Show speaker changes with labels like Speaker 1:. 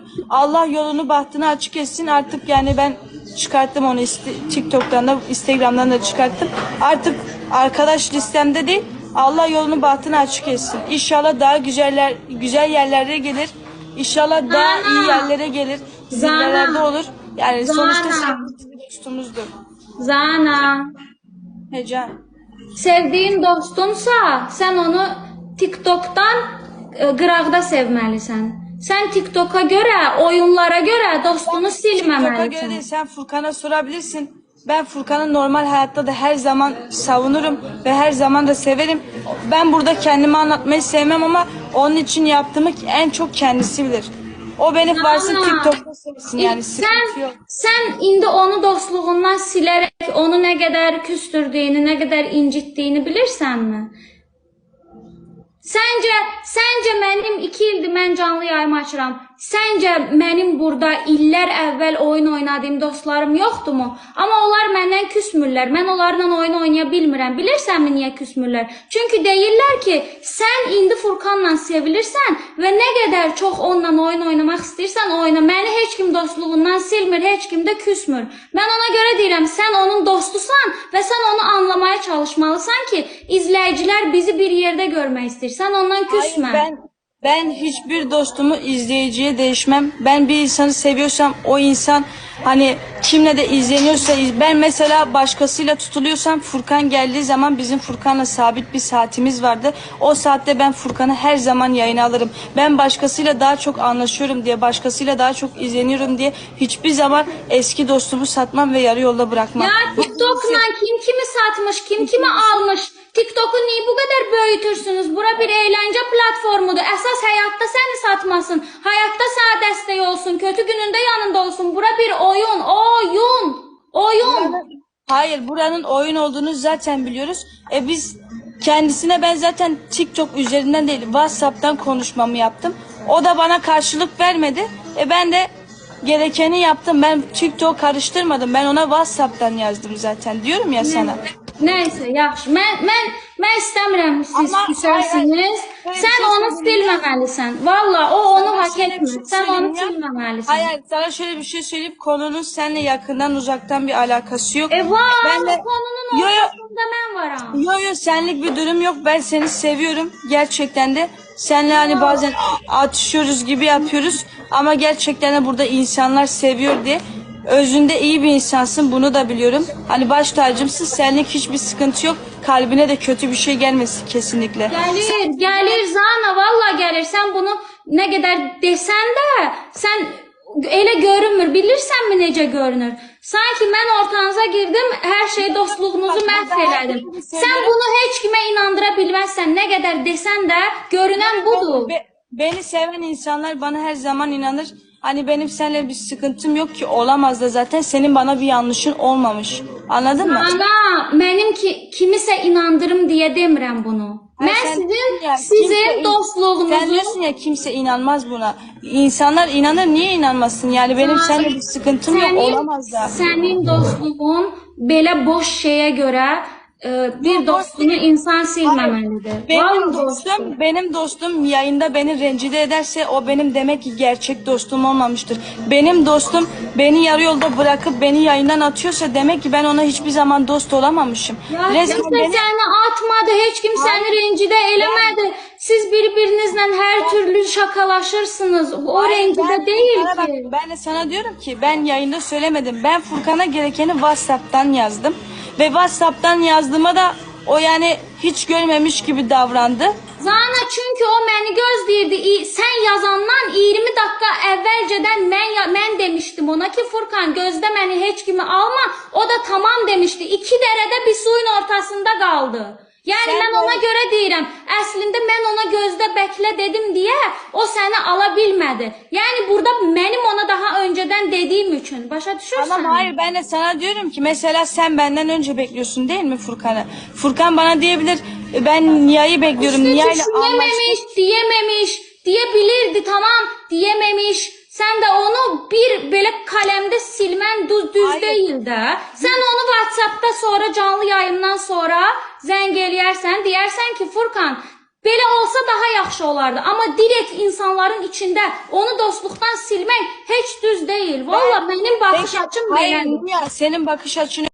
Speaker 1: seviyorum. Allah yolunu bahtını açık etsin. Artık yani ben çıkarttım onu TikTok'tan da Instagram'dan da çıkarttım. Artık arkadaş listemde değil. Allah yolunu bahtını açık etsin. İnşallah daha güzeller güzel yerlere gelir. İnşallah daha
Speaker 2: Zana.
Speaker 1: iyi yerlere gelir. Zirvelerde olur. Yani sonuçta
Speaker 2: Zana.
Speaker 1: bizim bir dostumuzdur.
Speaker 2: Zana.
Speaker 1: Hecan.
Speaker 2: Sevdiğin dostunsa sen onu TikTok'tan e, qıraqda sevməlisən. Sen TikTok'a göre, oyunlara göre dostunu
Speaker 1: TikTok'a göre değil sen Furkan'a sorabilirsin. Ben Furkan'ı normal hayatta da her zaman savunurum ve her zaman da severim. Ben burada kendimi anlatmayı sevmem ama onun için yaptığımı en çok kendisi bilir. O beni varsın
Speaker 2: Ama-
Speaker 1: TikTok'ta sevsin yani sıkıntı
Speaker 2: sen,
Speaker 1: yok.
Speaker 2: sen indi onu dostluğundan silerek onu ne kadar küstürdüğünü, ne kadar incittiğini bilirsen mi? Sence, sence mənim 2 ildir mən canlı yayım açıram. Sence mənim burada illər əvvəl oyun oynadığım dostlarım yoxdurmu? Amma onlar məndən küsmürlər. Mən onlarla oyun oynaya bilmirəm. Bilirsənmi niyə küsmürlər? Çünki deyirlər ki, sən indi Furkanla sevilirsən və nə qədər çox onunla oyun oynamaq istəyirsən oyna. Məni heç kim dostluğundan silmir, heç kim də küsmür. Mən ona görə deyirəm, sən onun dostusan və sən onu anlamaya çalışmalısan ki, izləyicilər bizi bir yerdə görmək istəyir. Sən ondan küsmə.
Speaker 1: Hayır, ben ben hiçbir dostumu izleyiciye değişmem. Ben bir insanı seviyorsam o insan hani kimle de izleniyorsa iz- ben mesela başkasıyla tutuluyorsam Furkan geldiği zaman bizim Furkan'la sabit bir saatimiz vardı. O saatte ben Furkan'ı her zaman yayına alırım. Ben başkasıyla daha çok anlaşıyorum diye, başkasıyla daha çok izleniyorum diye hiçbir zaman eski dostumu satmam ve yarı yolda bırakmam.
Speaker 2: Ya TikTok'la kim kimi satmış, kim kimi almış? TikTok'u niye bu kadar büyütürsünüz? Bura bir eğlence platformudur. Esas hayatta seni satmasın. Hayatta sana destek olsun. Kötü gününde yanında olsun. Bura bir oyun, oyun, oyun.
Speaker 1: Hayır buranın oyun olduğunu zaten biliyoruz. E biz kendisine ben zaten TikTok üzerinden değil WhatsApp'tan konuşmamı yaptım. O da bana karşılık vermedi. E ben de gerekeni yaptım. Ben TikTok karıştırmadım. Ben ona WhatsApp'tan yazdım zaten. Diyorum ya sana.
Speaker 2: Neyse yaxşı. Mən mən mən istəmirəm siz
Speaker 1: Ama-
Speaker 2: küsərsiniz.
Speaker 1: hayır,
Speaker 2: Sən
Speaker 1: hayır,
Speaker 2: onu
Speaker 1: şey
Speaker 2: silməməlisən. Valla o onu hak
Speaker 1: bir
Speaker 2: etmir.
Speaker 1: şey
Speaker 2: Sən onu silməməlisən.
Speaker 1: Hayır sana şöyle bir şey söyleyeyim. Konunun seninle yakından uzaktan bir alakası yok.
Speaker 2: E var,
Speaker 1: Ben de-
Speaker 2: konunun
Speaker 1: Yo, yo.
Speaker 2: mən varam.
Speaker 1: Yo yo senlik bir durum yok. Ben seni seviyorum gerçekten de. Senle hani bazen atışıyoruz gibi yapıyoruz. Ama gerçekten de burada insanlar seviyor diye. Özünde iyi bir insansın bunu da biliyorum. Hani baş tacımsın senlik hiçbir sıkıntı yok. Kalbine de kötü bir şey gelmesin kesinlikle.
Speaker 2: Gəlir, gəlir Zana, valla gəlir. Sən bunu nə qədər desən də, sən elə görünmür. Bilirsənmi necə görünür? Sanki mən ortanıza girdim, hər şey dostluğunuzu məhv elədim. Sən bunu heç kimə inandıra bilməzsən. Nə qədər desən də, görünən budur.
Speaker 1: Be- beni seven insanlar bana her zaman inanır. Hani benim seninle bir sıkıntım yok ki olamaz da zaten senin bana bir yanlışın olmamış. Anladın mı?
Speaker 2: Ana, mənim ki kimisə inandırım deyə demirəm bunu.
Speaker 1: Hayır, sen
Speaker 2: sizin
Speaker 1: ya, kimse
Speaker 2: sizin
Speaker 1: in-
Speaker 2: dostluğunuzu
Speaker 1: Sen diyorsun ya kimse inanmaz buna. İnsanlar inanır niye inanmasın? Yani benim seninle bir sıkıntım yok olamaz da.
Speaker 2: Sənin dostluğun belə boş şeyə görə e, bir dostunu
Speaker 1: değil.
Speaker 2: insan silməməlidir.
Speaker 1: Benim
Speaker 2: Vallahi
Speaker 1: dostum, benim dostum yayında beni rencide ederse o benim demek ki gerçek dostum olmamıştır. Benim dostum beni yarı yolda bırakıp beni yayından atıyorsa demek ki ben ona hiçbir zaman dost olamamışım.
Speaker 2: Ya
Speaker 1: Resmen
Speaker 2: kimsə
Speaker 1: beni
Speaker 2: səni atmadı, heç kim səni rencidə eləmədi. Siz bir-birinizlə hər türlü şakalaşırsınız. O rencidə
Speaker 1: Ben
Speaker 2: deyil
Speaker 1: Furkan'a
Speaker 2: ki.
Speaker 1: bak, ben de sana diyorum ki ben yayında söylemedim. Ben Furkan'a gerekeni WhatsApp'tan yazdım. Ve WhatsApp'tan yazdığıma da o yani hiç görmemiş gibi davrandı.
Speaker 2: Zana çünki o məni gözləyirdi. Sən yazandan 20 dəqiqə əvvəlcədən mən mən demişdim ona ki, Furkan gözdə məni heç kimi alma. O da tamam demişdi. 2 dərədə bir suyun ortasında qaldı. Yəni mən ona görə deyirəm, əslində mən ona gözdə bəklə dedim deyə o səni ala bilmədi. Yəni burada mənim ona daha öncədən dediyim üçün başa düşürsən?
Speaker 1: Tamam hayır ben de sana diyorum ki mesela sen benden önce bekliyorsun değil mi Furkan'ı? Furkan bana diyebilir "E, ben Niha'yı bekliyorum.
Speaker 2: İşte
Speaker 1: Niha ile anlaştık.
Speaker 2: düşünememiş, diyememiş, diyebilirdi tamam, diyememiş. Sen de onu bir böyle kalemde silmen düz, düz
Speaker 1: Hayır.
Speaker 2: değil de. Sen onu WhatsApp'ta sonra canlı yayından sonra zəng eləyərsən, deyərsən ki, Furkan, Belə olsa daha yaxşı olardı. Amma direkt insanların içində onu dostluqdan silmək heç düz deyil. Valla mənim baxış açım
Speaker 1: Hayır
Speaker 2: belədir.
Speaker 1: Dünya, senin bakış açını